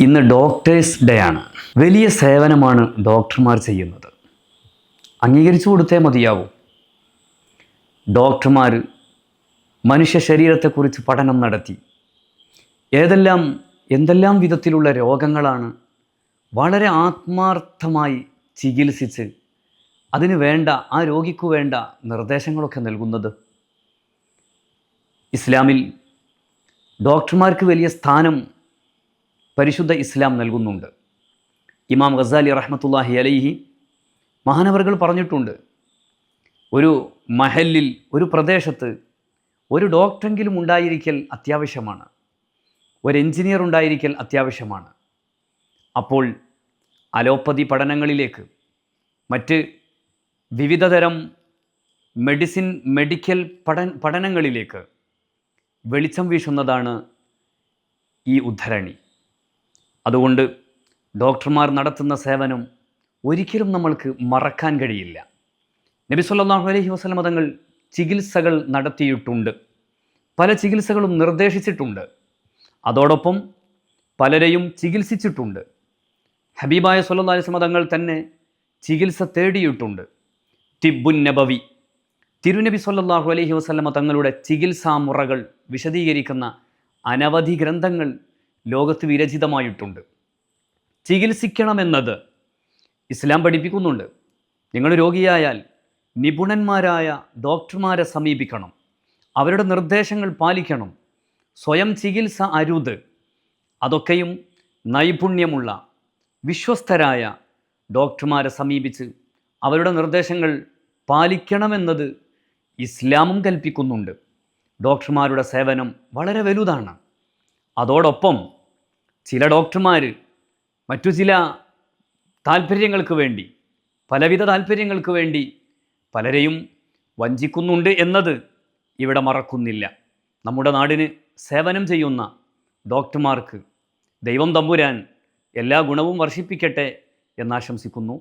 ഇന്ന് doctors day ആണ്. വലിയ സേവനമാണ് ഡോക്ടർമാർ ചെയ്യുന്നത്. അംഗീകരിച്ചു കൊടുത്തേ മതിയാവും. ഡോക്ടർമാർ മനുഷ്യ ശരീരത്തെക്കുറിച്ച് പഠനം നടത്തി. ഏതെല്ലാം എന്തെല്ലാം വിധത്തിലുള്ള രോഗങ്ങളാണ് വളരെ ആത്മാർത്ഥമായി ചികിത്സിച്ച് അതിന് വേണ്ട ആ രോഗിക്ക് വേണ്ട നിർദ്ദേശങ്ങളൊക്കെ നൽകുന്നത്? ഇസ്ലാമിൽ ഡോക്ടർമാർക്ക് വലിയ സ്ഥാനം പരിശുദ്ധ ഇസ്ലാം നൽകുന്നുണ്ട്. ഇമാം ഗസാലി റഹ്മത്തുല്ലാഹി അലൈഹി മഹാനവറുകൾ പറഞ്ഞിട്ടുണ്ട് ഒരു മഹലിൽ ഒരു പ്രദേശത്ത് ഒരു ഡോക്ടറെങ്കിലും ഉണ്ടായിരിക്കൽ അത്യാവശ്യമാണ് ഒരു എഞ്ചിനീയർ ഉണ്ടായിരിക്കൽ അത്യാവശ്യമാണ്. അപ്പോൾ അലോപ്പതി പഠനങ്ങളിലേക്ക് മറ്റ് വിവിധതരം മെഡിസിൻ മെഡിക്കൽ പഠ പഠനങ്ങളിലേക്ക് വെളിച്ചം വീശുന്നതാണ് ഈ ഉദ്ധരണി. അതുകൊണ്ട് ഡോക്ടർമാർ നടത്തുന്ന സേവനം ഒരിക്കലും നമ്മൾക്ക് മറക്കാൻ കഴിയില്ല. നബി സല്ലല്ലാഹു അലൈഹി വസ്ലം തങ്ങൾ ചികിത്സകൾ നടത്തിയിട്ടുണ്ട്. പല ചികിത്സകളും നിർദ്ദേശിച്ചിട്ടുണ്ട്. അതോടൊപ്പം പലരെയും ചികിത്സിച്ചിട്ടുണ്ട്. ഹബീബായ സല്ലാ അലൈഹി തങ്ങൾ തന്നെ ചികിത്സ തേടിയിട്ടുണ്ട്. തിബുൻ നബവി. തിരുനബി സല്ലല്ലാഹു അലഹി വസ്ലമ തങ്ങളുടെ ചികിത്സാ മുറകൾ വിശദീകരിക്കുന്ന അനവധി ഗ്രന്ഥങ്ങൾ ലോകത്ത് വിരചിതമായിട്ടുണ്ട്. ചികിത്സിക്കണമെന്നത് ഇസ്ലാം പഠിപ്പിക്കുന്നുണ്ട്. നിങ്ങൾ രോഗിയായാൽ നിപുണന്മാരായ ഡോക്ടർമാരെ സമീപിക്കണം. അവരുടെ നിർദ്ദേശങ്ങൾ പാലിക്കണം. സ്വയം ചികിത്സ അരുത്. അതൊക്കെയും നൈപുണ്യമുള്ള വിശ്വസ്തരായ ഡോക്ടർമാരെ സമീപിച്ച് അവരുടെ നിർദ്ദേശങ്ങൾ പാലിക്കണമെന്നത് ഇസ്ലാമും കൽപ്പിക്കുന്നുണ്ട്. ഡോക്ടർമാരുടെ സേവനം വളരെ വലുതാണ്. അതോടൊപ്പം ചില ഡോക്ടർമാർ മറ്റു ചില താല്പര്യങ്ങൾക്ക് വേണ്ടി പലവിധ താല്പര്യങ്ങൾക്ക് വേണ്ടി പലരെയും വഞ്ചിക്കുന്നുണ്ട് എന്നത് ഇവിടെ മറക്കുന്നില്ല. നമ്മുടെ നാടിന് സേവനം ചെയ്യുന്ന ഡോക്ടർമാർക്ക് ദൈവം തമ്പുരാൻ എല്ലാ ഗുണവും വർഷിപ്പിക്കട്ടെ എന്നാശംസിക്കുന്നു